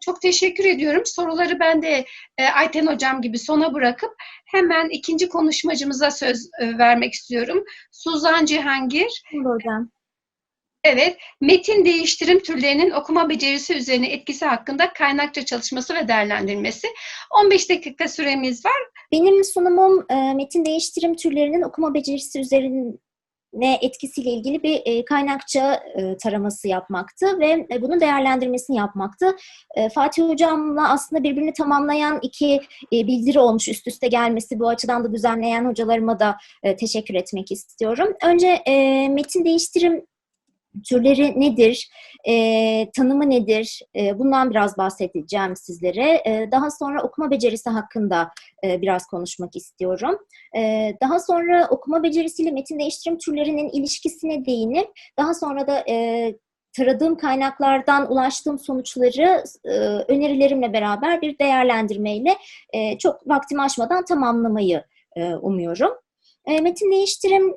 Çok teşekkür ediyorum. Soruları ben de e, Ayten Hocam gibi sona bırakıp hemen ikinci konuşmacımıza söz e, vermek istiyorum. Suzan Cihangir. Olur hocam. Evet, metin değiştirim türlerinin okuma becerisi üzerine etkisi hakkında kaynakça çalışması ve değerlendirmesi. 15 dakika süremiz var. Benim sunumum e, metin değiştirim türlerinin okuma becerisi üzerine etkisiyle ilgili bir e, kaynakça e, taraması yapmaktı ve e, bunun değerlendirmesini yapmaktı. Fatih Hocam'la aslında birbirini tamamlayan iki bildiri olmuş üst üste gelmesi. Bu açıdan da düzenleyen hocalarıma da teşekkür etmek istiyorum. Önce metin değiştirim türleri nedir, e, tanımı nedir, e, bundan biraz bahsedeceğim sizlere. E, daha sonra okuma becerisi hakkında e, biraz konuşmak istiyorum. E, daha sonra okuma becerisiyle metin değiştirim türlerinin ilişkisine değinip, daha sonra da e, taradığım kaynaklardan ulaştığım sonuçları e, önerilerimle beraber bir değerlendirmeyle e, çok vaktimi aşmadan tamamlamayı e, umuyorum. Metin değiştirim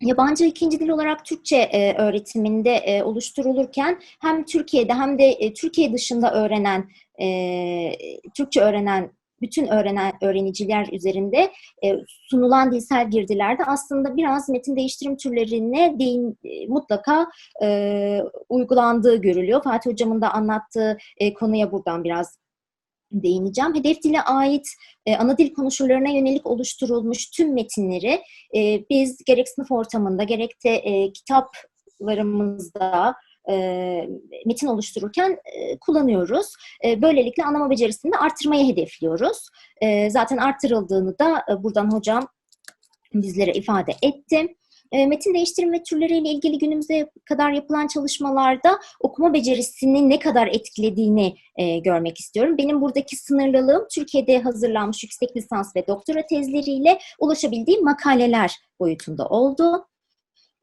yabancı ikinci dil olarak Türkçe e, öğretiminde e, oluşturulurken hem Türkiye'de hem de e, Türkiye dışında öğrenen, e, Türkçe öğrenen bütün öğrenen öğreniciler üzerinde e, sunulan dilsel girdilerde aslında biraz metin değiştirim türlerine değin, e, mutlaka e, uygulandığı görülüyor. Fatih Hocam'ın da anlattığı e, konuya buradan biraz değineceğim. Hedef dile ait e, ana dil konuşurlarına yönelik oluşturulmuş tüm metinleri e, biz gerek sınıf ortamında gerek de e, kitaplarımızda e, metin oluştururken e, kullanıyoruz. E, böylelikle anlama becerisini de arttırmayı hedefliyoruz. E, zaten arttırıldığını da e, buradan hocam bizlere ifade etti. E, metin değiştirme türleriyle ilgili günümüze kadar yapılan çalışmalarda okuma becerisini ne kadar etkilediğini e, görmek istiyorum. Benim buradaki sınırlılığım Türkiye'de hazırlanmış yüksek lisans ve doktora tezleriyle ulaşabildiğim makaleler boyutunda oldu.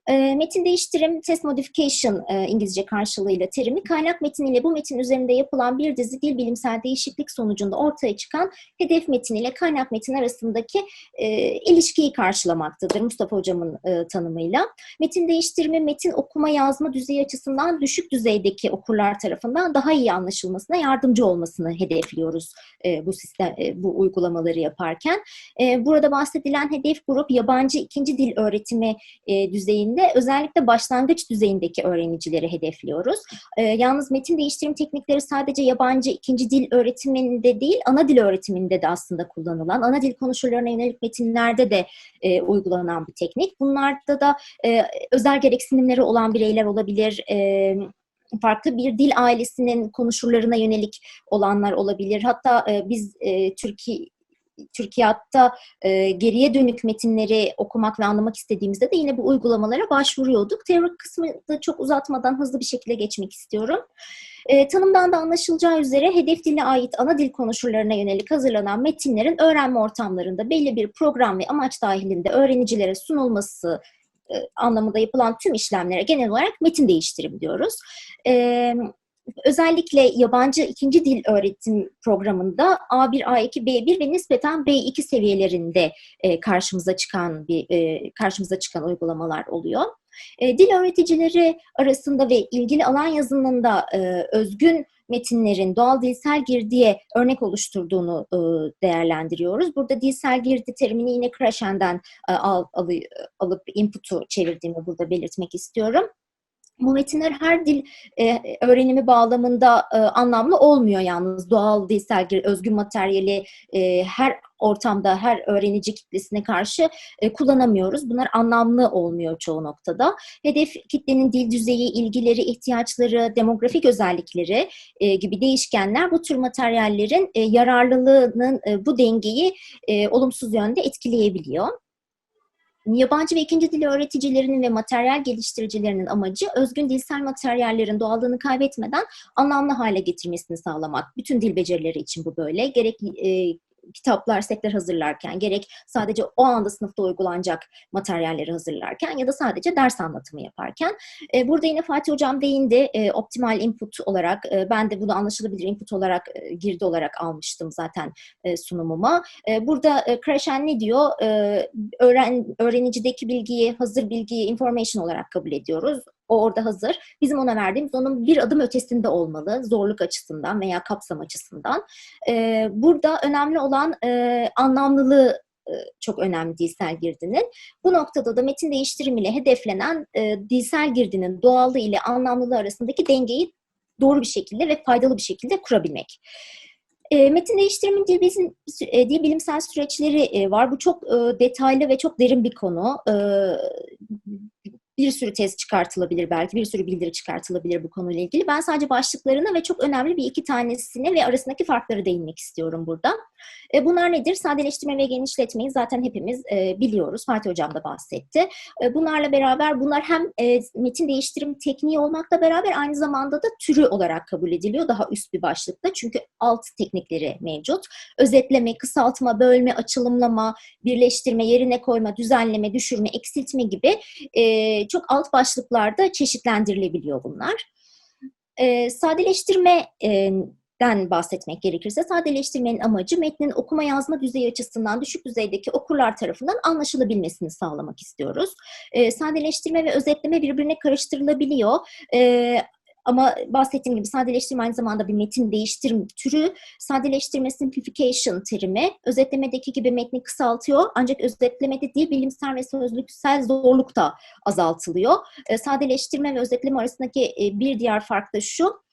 E, metin değiştirim, test modification e, İngilizce karşılığıyla terimi, kaynak metin ile bu metin üzerinde yapılan bir dizi dil bilimsel değişiklik sonucunda ortaya çıkan hedef metin ile kaynak metin arasındaki e, ilişkiyi karşılamaktadır Mustafa Hocam'ın e, tanımıyla. Metin değiştirme, metin okuma yazma düzeyi açısından düşük düzeydeki okurlar tarafından daha iyi anlaşılmasına yardımcı olmasını hedefliyoruz e, bu sistem, bu uygulamaları yaparken. Burada bahsedilen hedef grup yabancı ikinci dil öğretimi e, düzeyinde özellikle başlangıç düzeyindeki öğrencileri hedefliyoruz. E, yalnız metin değiştirim teknikleri sadece yabancı ikinci dil öğretiminde değil, ana dil öğretiminde de aslında kullanılan, ana dil konuşurlarına yönelik metinlerde de e, uygulanan bir teknik. Bunlarda da e, özel gereksinimleri olan bireyler olabilir, e, farklı bir dil ailesinin konuşurlarına yönelik olanlar olabilir. Hatta e, biz e, Türkiye Türkiye'de e, geriye dönük metinleri okumak ve anlamak istediğimizde de yine bu uygulamalara başvuruyorduk. Teorik kısmı da çok uzatmadan hızlı bir şekilde geçmek istiyorum. E, tanımdan da anlaşılacağı üzere hedef dile ait ana dil konuşurlarına yönelik hazırlanan metinlerin öğrenme ortamlarında belli bir program ve amaç dahilinde öğrenicilere sunulması e, anlamında yapılan tüm işlemlere genel olarak metin değiştirim diyoruz. E, özellikle yabancı ikinci dil öğretim programında A1, A2, B1 ve nispeten B2 seviyelerinde e, karşımıza çıkan bir e, karşımıza çıkan uygulamalar oluyor. E, dil öğreticileri arasında ve ilgili alan yazılımında e, özgün metinlerin doğal dilsel girdiye örnek oluşturduğunu değerlendiriyoruz. Burada dilsel girdi terimini yine Krashen'den al, al, alıp input'u çevirdiğimi burada belirtmek istiyorum bu metinler her dil e, öğrenimi bağlamında e, anlamlı olmuyor yalnız. Doğal dilsel özgün materyali e, her ortamda, her öğrenici kitlesine karşı e, kullanamıyoruz. Bunlar anlamlı olmuyor çoğu noktada. Hedef kitlenin dil düzeyi, ilgileri, ihtiyaçları, demografik özellikleri e, gibi değişkenler bu tür materyallerin e, yararlılığının e, bu dengeyi e, olumsuz yönde etkileyebiliyor. Yabancı ve ikinci dil öğreticilerinin ve materyal geliştiricilerinin amacı özgün dilsel materyallerin doğallığını kaybetmeden anlamlı hale getirmesini sağlamak. Bütün dil becerileri için bu böyle. Gerek e, kitaplar, setler hazırlarken, gerek sadece o anda sınıfta uygulanacak materyalleri hazırlarken ya da sadece ders anlatımı yaparken. E, burada yine Fatih Hocam değindi. E, optimal input olarak, e, ben de bunu anlaşılabilir input olarak, e, girdi olarak almıştım zaten e, sunumuma. E, burada e, Krashen ne diyor? E, öğren, öğrenicideki bilgiyi, hazır bilgiyi information olarak kabul ediyoruz O orada hazır. Bizim ona verdiğimiz onun bir adım ötesinde olmalı. Zorluk açısından veya kapsam açısından. Burada önemli olan e, anlamlılığı çok önemli dilsel girdinin. Bu noktada da metin değiştirimiyle hedeflenen e, dilsel girdinin doğallığı ile anlamlılığı arasındaki dengeyi doğru bir şekilde ve faydalı bir şekilde kurabilmek. Metin değiştirimin dil, bizim, dil bilimsel süreçleri var. Bu çok detaylı ve çok derin bir konu. Bir sürü tez çıkartılabilir belki, bir sürü bildiri çıkartılabilir bu konuyla ilgili. Ben sadece başlıklarına ve çok önemli bir iki tanesine ve arasındaki farkları değinmek istiyorum burada. E, bunlar nedir? Sadeleştirme ve genişletmeyi zaten hepimiz e, biliyoruz. Fatih Hocam da bahsetti. E, bunlarla beraber bunlar hem e, metin değiştirim tekniği olmakla beraber aynı zamanda da türü olarak kabul ediliyor. Daha üst bir başlıkta. Çünkü alt teknikleri mevcut. Özetleme, kısaltma, bölme, açılımlama, birleştirme, yerine koyma, düzenleme, düşürme, eksiltme gibi e, çok alt başlıklarda çeşitlendirilebiliyor bunlar. E, sadeleştirme e, den bahsetmek gerekirse sadeleştirmenin amacı metnin okuma yazma düzeyi açısından düşük düzeydeki okurlar tarafından anlaşılabilmesini sağlamak istiyoruz. E, sadeleştirme ve özetleme birbirine karıştırılabiliyor. E, ama bahsettiğim gibi sadeleştirme aynı zamanda bir metin değiştirim türü. Sadeleştirme simplification terimi. Özetlemedeki gibi metni kısaltıyor. Ancak özetlemede dil bilimsel ve sözlüksel zorluk da azaltılıyor. E, sadeleştirme ve özetleme arasındaki e, bir diğer fark da şu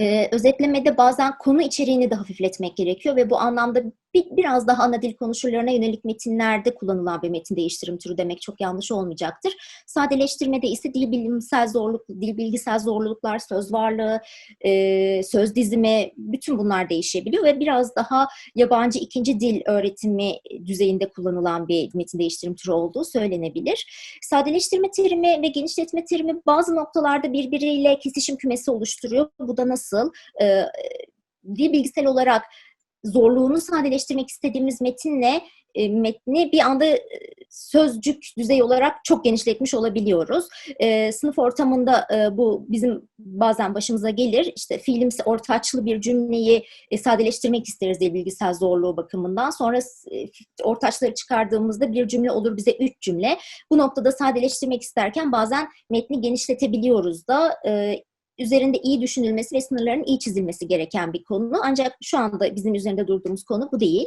ee, özetlemede bazen konu içeriğini de hafifletmek gerekiyor ve bu anlamda bir, biraz daha ana dil konuşurlarına yönelik metinlerde kullanılan bir metin değiştirim türü demek çok yanlış olmayacaktır. Sadeleştirmede ise dil bilimsel zorluk, dil bilgisel zorluklar, söz varlığı, e, söz dizimi bütün bunlar değişebiliyor ve biraz daha yabancı ikinci dil öğretimi düzeyinde kullanılan bir metin değiştirim türü olduğu söylenebilir. Sadeleştirme terimi ve genişletme terimi bazı noktalarda birbiriyle kesişim kümesi oluşturuyor. Bu da nasıl? E, dil bilgisel olarak zorluğunu sadeleştirmek istediğimiz metinle e, metni bir anda e, sözcük düzey olarak çok genişletmiş olabiliyoruz. E, sınıf ortamında e, bu bizim bazen başımıza gelir. İşte fiilimsi ortaçlı bir cümleyi e, sadeleştirmek isteriz diye bilgisel zorluğu bakımından. Sonra e, ortaçları çıkardığımızda bir cümle olur bize üç cümle. Bu noktada sadeleştirmek isterken bazen metni genişletebiliyoruz da. E, üzerinde iyi düşünülmesi ve sınırların iyi çizilmesi gereken bir konu. Ancak şu anda bizim üzerinde durduğumuz konu bu değil.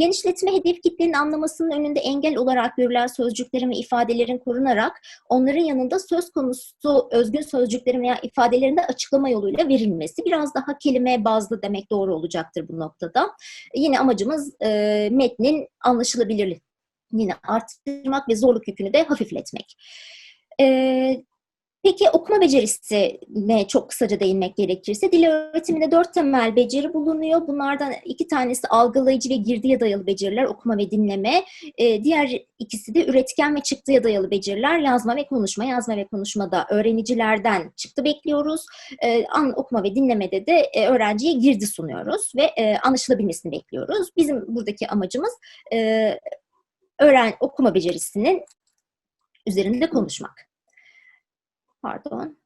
Genişletme hedef kitlenin anlamasının önünde engel olarak görülen sözcüklerin ve ifadelerin korunarak onların yanında söz konusu özgün sözcüklerin veya ifadelerin de açıklama yoluyla verilmesi. Biraz daha kelime bazlı demek doğru olacaktır bu noktada. Yine amacımız e, metnin anlaşılabilirliğini arttırmak ve zorluk yükünü de hafifletmek. E, Peki okuma becerisine çok kısaca değinmek gerekirse dil öğretiminde dört temel beceri bulunuyor. Bunlardan iki tanesi algılayıcı ve girdiye dayalı beceriler okuma ve dinleme. Ee, diğer ikisi de üretken ve çıktıya dayalı beceriler yazma ve konuşma. Yazma ve konuşmada öğrenicilerden çıktı bekliyoruz. Ee, an, okuma ve dinlemede de e, öğrenciye girdi sunuyoruz ve e, anlaşılabilmesini bekliyoruz. Bizim buradaki amacımız e, öğren okuma becerisinin üzerinde konuşmak. Pardon.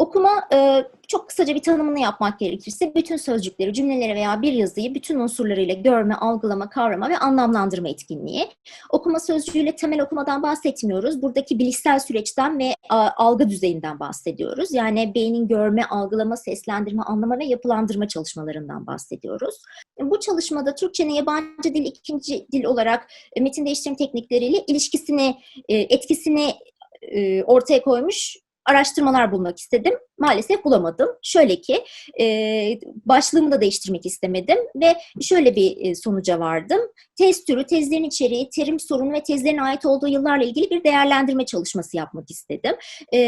Okuma e, çok kısaca bir tanımını yapmak gerekirse bütün sözcükleri, cümleleri veya bir yazıyı bütün unsurlarıyla görme, algılama, kavrama ve anlamlandırma etkinliği. Okuma sözcüğüyle temel okumadan bahsetmiyoruz. Buradaki bilişsel süreçten ve algı düzeyinden bahsediyoruz. Yani beynin görme, algılama, seslendirme, anlama ve yapılandırma çalışmalarından bahsediyoruz. Bu çalışmada Türkçenin yabancı dil ikinci dil olarak e, metin değiştirim teknikleriyle ilişkisini, e, etkisini e, ortaya koymuş araştırmalar bulmak istedim. Maalesef bulamadım. Şöyle ki e, başlığımı da değiştirmek istemedim ve şöyle bir e, sonuca vardım. Tez türü, tezlerin içeriği, terim sorunu ve tezlerin ait olduğu yıllarla ilgili bir değerlendirme çalışması yapmak istedim. E,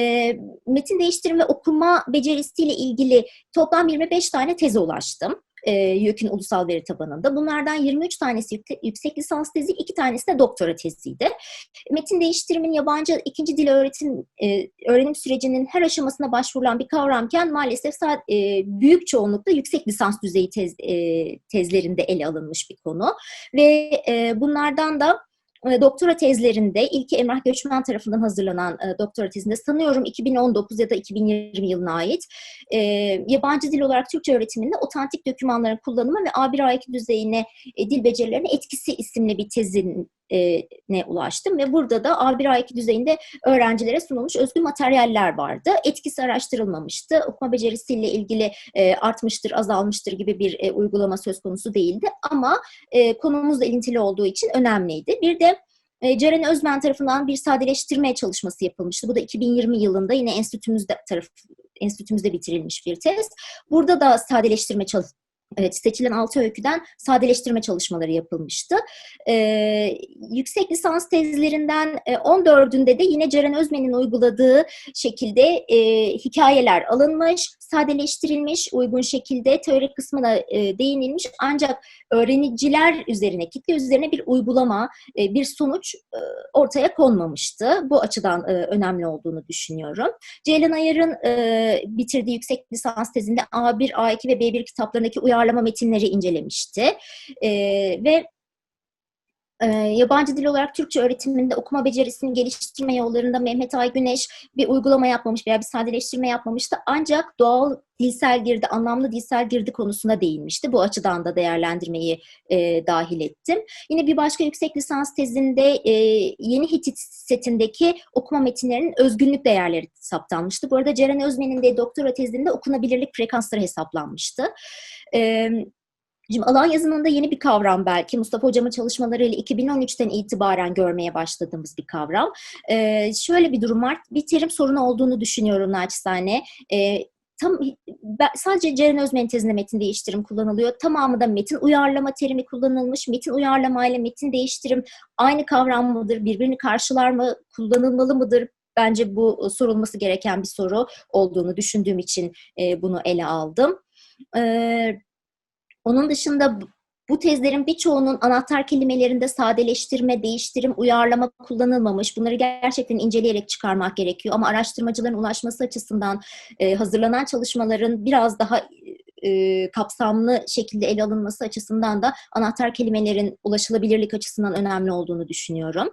metin değiştirme okuma becerisiyle ilgili toplam 25 tane teze ulaştım e, YÖK'ün ulusal veri tabanında. Bunlardan 23 tanesi yüksek, lisans tezi, 2 tanesi de doktora teziydi. Metin değiştirimin yabancı ikinci dil öğretim e, öğrenim sürecinin her aşamasına başvurulan bir kavramken maalesef e, büyük çoğunlukla yüksek lisans düzeyi tez, e, tezlerinde ele alınmış bir konu. Ve bunlardan da doktora tezlerinde ilki Emrah Göçmen tarafından hazırlanan e, doktora tezinde sanıyorum 2019 ya da 2020 yılına ait e, yabancı dil olarak Türkçe öğretiminde otantik dokümanların kullanımı ve A1 A2 düzeyine e, dil becerilerine etkisi isimli bir tezin ne ulaştım ve burada da A1 A2 düzeyinde öğrencilere sunulmuş özgün materyaller vardı. Etkisi araştırılmamıştı. Okuma becerisiyle ilgili artmıştır, azalmıştır gibi bir uygulama söz konusu değildi ama konumuzla ilintili olduğu için önemliydi. Bir de Ceren Özmen tarafından bir sadeleştirme çalışması yapılmıştı. Bu da 2020 yılında yine enstitümüzde taraf enstitümüzde bitirilmiş bir tez. Burada da sadeleştirme Evet, seçilen altı öyküden sadeleştirme çalışmaları yapılmıştı. Ee, yüksek lisans tezlerinden 14'ünde de yine Ceren Özmen'in uyguladığı şekilde e, hikayeler alınmış, sadeleştirilmiş, uygun şekilde teorik kısmına e, değinilmiş. Ancak öğreniciler üzerine, kitle üzerine bir uygulama, e, bir sonuç e, ortaya konmamıştı. Bu açıdan e, önemli olduğunu düşünüyorum. Ceylan Ayar'ın e, bitirdiği yüksek lisans tezinde A1, A2 ve B1 kitaplarındaki uyarlama metinleri incelemişti. E, ve e, yabancı dil olarak Türkçe öğretiminde okuma becerisini geliştirme yollarında Mehmet Ay Güneş bir uygulama yapmamış veya bir sadeleştirme yapmamıştı. Ancak doğal dilsel girdi, anlamlı dilsel girdi konusuna değinmişti. Bu açıdan da değerlendirmeyi e, dahil ettim. Yine bir başka yüksek lisans tezinde e, yeni Hitit setindeki okuma metinlerinin özgünlük değerleri saptanmıştı. Bu arada Ceren Özmen'in de doktora tezinde okunabilirlik frekansları hesaplanmıştı. Evet Şimdi alan yazımında yeni bir kavram belki. Mustafa Hocam'ın çalışmalarıyla 2013'ten itibaren görmeye başladığımız bir kavram. Ee, şöyle bir durum var. Bir terim sorunu olduğunu düşünüyorum naçizane. Ee, tam sadece Ceren Özmen tezinde metin değiştirim kullanılıyor. Tamamı da metin uyarlama terimi kullanılmış. Metin uyarlama ile metin değiştirim aynı kavram mıdır? Birbirini karşılar mı? Kullanılmalı mıdır? Bence bu sorulması gereken bir soru olduğunu düşündüğüm için e, bunu ele aldım. Evet onun dışında bu tezlerin birçoğunun anahtar kelimelerinde sadeleştirme, değiştirim, uyarlama kullanılmamış. Bunları gerçekten inceleyerek çıkarmak gerekiyor. Ama araştırmacıların ulaşması açısından hazırlanan çalışmaların biraz daha e, kapsamlı şekilde ele alınması açısından da anahtar kelimelerin ulaşılabilirlik açısından önemli olduğunu düşünüyorum.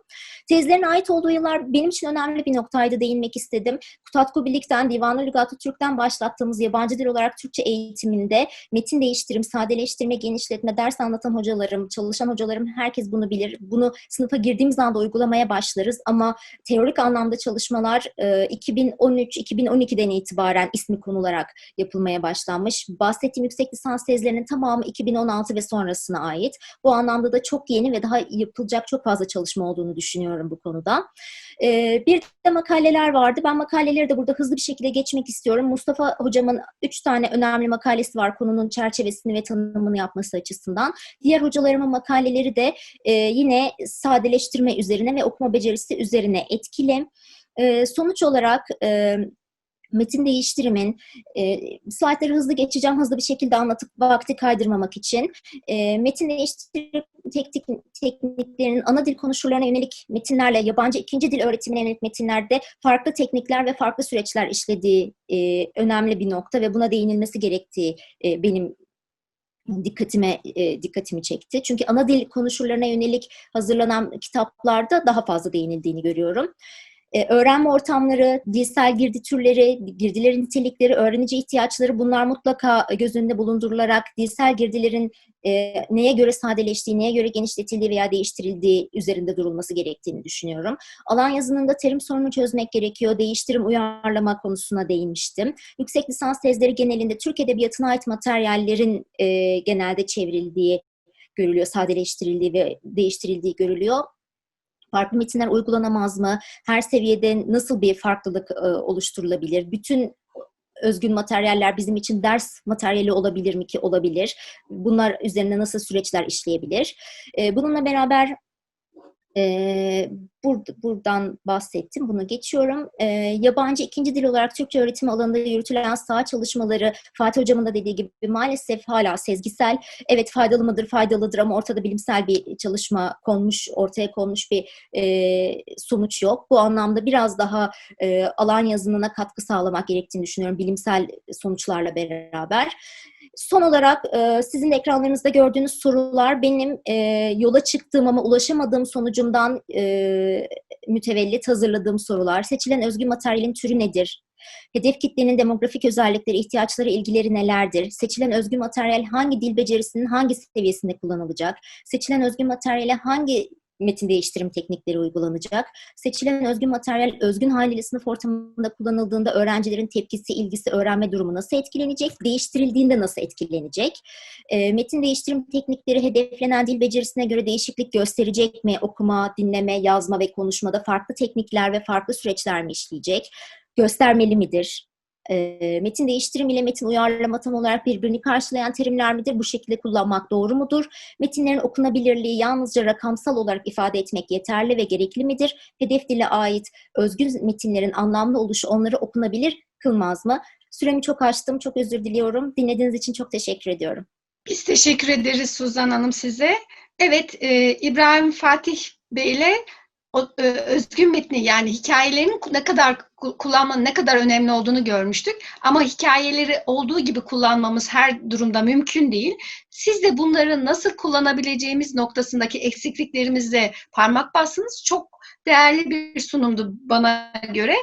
Tezlerin ait olduğu yıllar benim için önemli bir noktaydı değinmek istedim. Kutatku Birlik'ten, Divan-ı Lügat-ı Türk'ten başlattığımız yabancı dil olarak Türkçe eğitiminde metin değiştirim, sadeleştirme, genişletme, ders anlatan hocalarım, çalışan hocalarım herkes bunu bilir. Bunu sınıfa girdiğimiz anda uygulamaya başlarız ama teorik anlamda çalışmalar 2013-2012'den itibaren ismi konularak yapılmaya başlanmış. Bahs bahsettiğim yüksek lisans tezlerinin tamamı 2016 ve sonrasına ait. Bu anlamda da çok yeni ve daha yapılacak çok fazla çalışma olduğunu düşünüyorum bu konuda. Ee, bir de makaleler vardı. Ben makaleleri de burada hızlı bir şekilde geçmek istiyorum. Mustafa hocamın üç tane önemli makalesi var konunun çerçevesini ve tanımını yapması açısından. Diğer hocalarımın makaleleri de e, yine sadeleştirme üzerine ve okuma becerisi üzerine etkili. E, sonuç olarak e, metin değiştirimin, e, slaytları hızlı geçeceğim, hızlı bir şekilde anlatıp vakti kaydırmamak için e, metin değiştirim teknik, tekniklerinin ana dil konuşurlarına yönelik metinlerle yabancı ikinci dil öğretimine yönelik metinlerde farklı teknikler ve farklı süreçler işlediği e, önemli bir nokta ve buna değinilmesi gerektiği e, benim dikkatime e, dikkatimi çekti. Çünkü ana dil konuşurlarına yönelik hazırlanan kitaplarda daha fazla değinildiğini görüyorum. E, öğrenme ortamları, dilsel girdi türleri, girdilerin nitelikleri, öğrenici ihtiyaçları bunlar mutlaka göz önünde bulundurularak dilsel girdilerin e, neye göre sadeleştiği, neye göre genişletildiği veya değiştirildiği üzerinde durulması gerektiğini düşünüyorum. Alan yazınında terim sorunu çözmek gerekiyor. Değiştirim, uyarlama konusuna değinmiştim. Yüksek lisans tezleri genelinde Türk Edebiyatı'na ait materyallerin e, genelde çevrildiği görülüyor, sadeleştirildiği ve değiştirildiği görülüyor farklı metinler uygulanamaz mı? Her seviyede nasıl bir farklılık e, oluşturulabilir? Bütün özgün materyaller bizim için ders materyali olabilir mi ki olabilir? Bunlar üzerine nasıl süreçler işleyebilir? E, bununla beraber e, bur buradan bahsettim, bunu geçiyorum. E, yabancı ikinci dil olarak Türkçe öğretim alanında yürütülen saha çalışmaları, Fatih Hocam'ın da dediği gibi maalesef hala sezgisel. Evet faydalı mıdır, faydalıdır ama ortada bilimsel bir çalışma konmuş, ortaya konmuş bir e, sonuç yok. Bu anlamda biraz daha e, alan yazınına katkı sağlamak gerektiğini düşünüyorum bilimsel sonuçlarla beraber. Son olarak e, sizin ekranlarınızda gördüğünüz sorular benim e, yola çıktığım ama ulaşamadığım sonucumdan e, mütevellit hazırladığım sorular. Seçilen özgün materyalin türü nedir? Hedef kitlenin demografik özellikleri, ihtiyaçları, ilgileri nelerdir? Seçilen özgün materyal hangi dil becerisinin hangi seviyesinde kullanılacak? Seçilen özgün materyale hangi metin değiştirim teknikleri uygulanacak. Seçilen özgün materyal özgün haliyle sınıf ortamında kullanıldığında öğrencilerin tepkisi, ilgisi, öğrenme durumu nasıl etkilenecek? Değiştirildiğinde nasıl etkilenecek? E, metin değiştirim teknikleri hedeflenen dil becerisine göre değişiklik gösterecek mi? Okuma, dinleme, yazma ve konuşmada farklı teknikler ve farklı süreçler mi işleyecek? Göstermeli midir? Metin değiştirim ile metin uyarlama tam olarak birbirini karşılayan terimler midir? Bu şekilde kullanmak doğru mudur? Metinlerin okunabilirliği yalnızca rakamsal olarak ifade etmek yeterli ve gerekli midir? Hedef dile ait özgün metinlerin anlamlı oluşu onları okunabilir kılmaz mı? Süremi çok açtım, çok özür diliyorum. Dinlediğiniz için çok teşekkür ediyorum. Biz teşekkür ederiz Suzan Hanım size. Evet, e, İbrahim Fatih Bey ile o, e, özgün metni yani hikayelerin ne kadar kullanmanın ne kadar önemli olduğunu görmüştük. Ama hikayeleri olduğu gibi kullanmamız her durumda mümkün değil. Siz de bunları nasıl kullanabileceğimiz noktasındaki eksikliklerimize parmak bastınız. Çok değerli bir sunumdu bana göre.